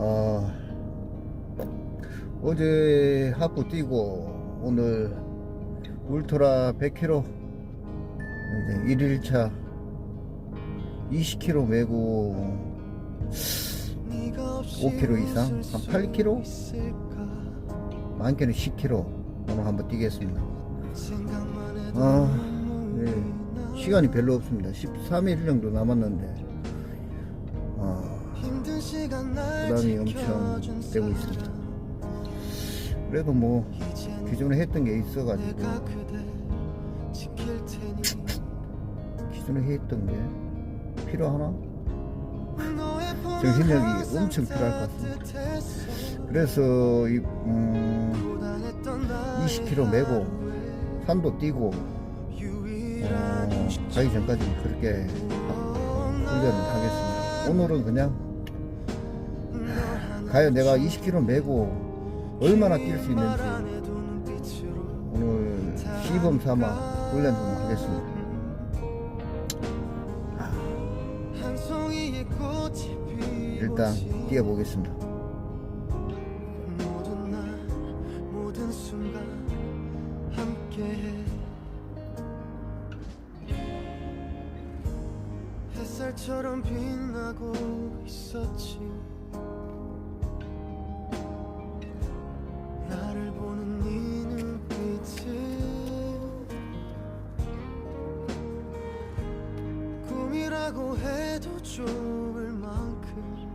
어, 어제 하프 뛰고 오늘 울트라 100km 이제 1일차 20km 메고 5km 이상? 한 8km 많게는 10km 오늘 한번 뛰겠습니다. 아, 네. 시간이 별로 없습니다. 13일 정도 남았는데. 아, 부담이 엄청 되고 있습니다 그래도 뭐 기존에 했던 게 있어가지고 기존에 했던 게 필요하나? 정신력이 엄청 필요할 것 같습니다. 그래서 이, 음, 20km 메고 산도 뛰고 어, 가기 전까지 그렇게 훈련을 하겠습니다. 오늘은 그냥 과연 내가 20km 메고 얼마나 뛸 수 있는지 오늘 시범 삼아 훈련 좀 하겠습니다. 일단 뛰어보겠습니다. 햇살처럼 빛나고 있었지 라고 해도 좋을 만큼.